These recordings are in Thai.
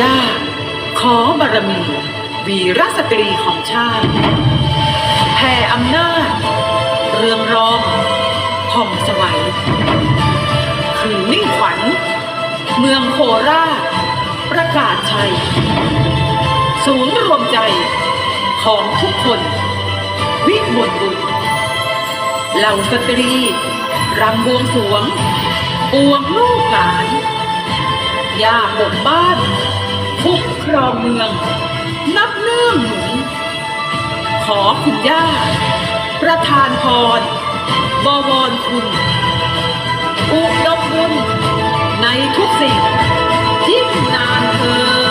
ย่า ขอบารมี วีรสตรีของชาติแผ่อำนาจ เรืองรองผ่องสวัยคืนมิ่งขวัญ เมืองโคราช ประกาศชัย ศูนย์รวมใจของทุกคน วิมลบุญเหล่าสตรี รำบวงสวง ปวงลูกหลานยาบกบ้าน คุกครองเมือง นับเนื่องหนุนขอคุณย่า ประธานพรบวรคุณอุดมบุญในทุกสิ่งที่นานเธอ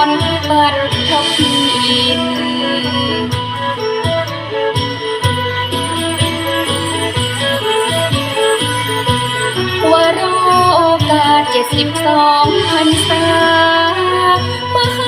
อนปิดทพินวโรกาเจ็ดสิบสองพันษามหา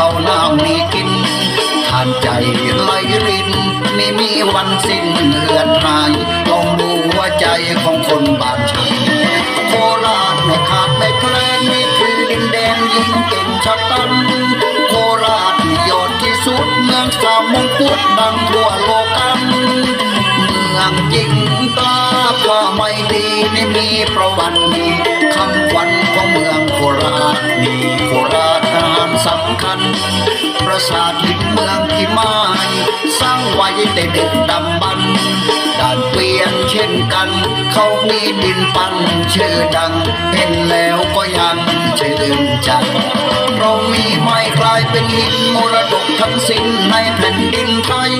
ข้าวน้ำมีกินทานใจไหลรินไม่มีวันสิ้นเหือนหายลองดูหัวใจของคนบ้านฉันโคราชไม่ขาดไม่แคลนนี่คือดินแดนยิ่งเก่งชะตัน โคราชยอดที่สุดเมืองสามมงกุฎดังทั่วโลกันเมืองจริงตาข้าไม่ดีนี่มีประวัติคำวัญของเมืองโคราชนี ประสาทหินเมืองพิมายสร้างไว้แต่เด็กดำบรรพ์ด่านเกวียนเช่นกัน เขามีดินปั้นชื่อดัง เห็นแล้วก็ยังชื่นใจเรามีไม้กลายเป็นหินมรดกทั้งสิ้นในแผ่นดินไทย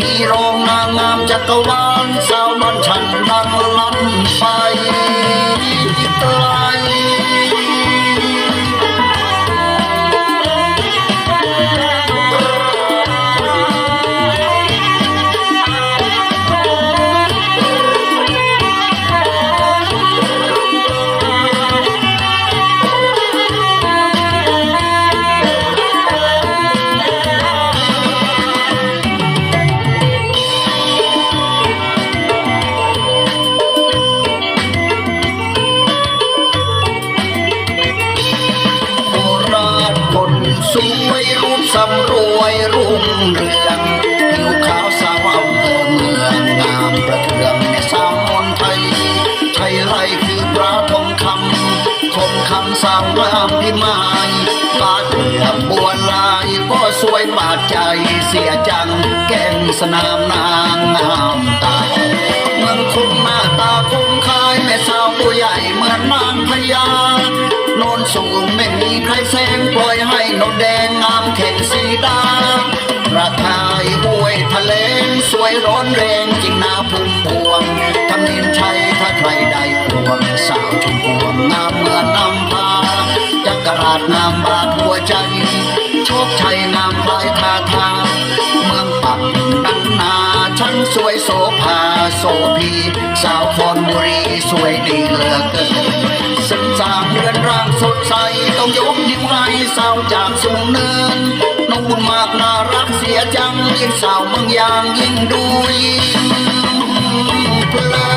มีโรงนางงามจักรวาลสาวบ้านฉันดังลันไป สวยรูปสำรวยรุ่งเรืองผิวขาวสาวอำเภอเมืองงามประเทืองแม่สาวมนไทยไทยไรคือปลาทองคำคงคำสาวรามพิมายบาดเหลือบบัวลายก็สวยบาดใจเสียจังแก่งสนามนา นสูงไม่มีใครแซงปล่อยให้นนแดงงามเข็นสีดาระทายห้วยทะเลสวยร้อนแรงจริงนาพุ่มพวงทำนินชัยถ้าใครได้ควงสาวชุมพวงงามเมื่อนน้ำพาจักรราชงามบาดหัวใจโชคชัยงามลายทาทาเมืองปักดังนาช่างสวยโสภาโสภีสาวคอนบุรีสวยดีเหลือเกิน สามเรือนร่างสดใส ต้องยกนิ้วให้สาวจากสูงเนินน้องบุญมากน่ารักเสียจังยิ่งสาวเมืองยางยิ่งดูยิ่งเพลิน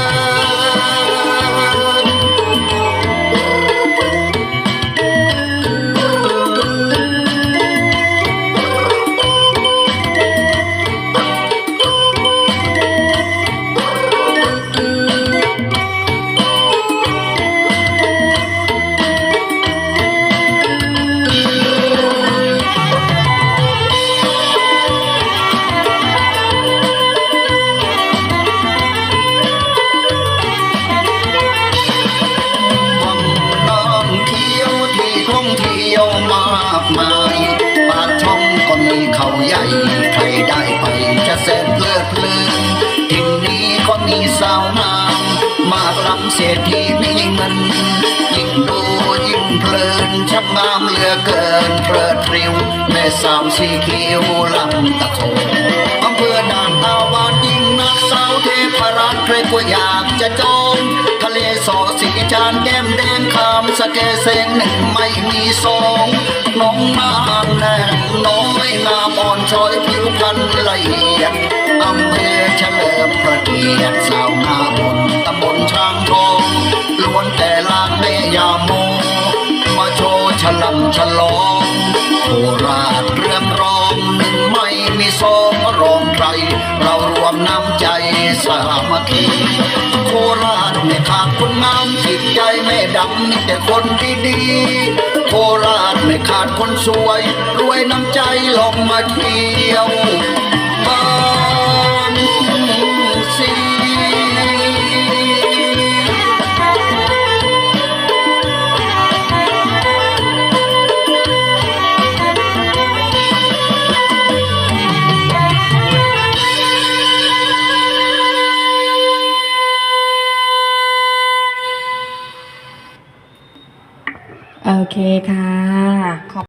ชักงามเหลือเกินเพลิดเพริวแม่สาวสีเขียวลำตะโคอำเภอด่านตาวานยิ่งนักสาวเทพรัตน์ใครก็อยากจะจองทะเลสอสีจานแก้มแดงคำสะเกเซงหนึ่งไม่มีสองน้องนางแน่น้อยงามอ่อนช้อยผิวพรรณละเอียดอำเภอเฉลิมพระเกียรติสาวนาบนตำบลช้างทองล้วนแต่ลางแม่ยามมา ราชเรื่องรองหนึ่งไม่มีสองรองใคร เรารวมน้ำใจสามัคคีโคราชไม่ขาดคนงามจิตใจไม่ดำมีแต่คนดีดีโคราชไม่ขาดคนสวย รวยน้ำใจลองมาเที่ยว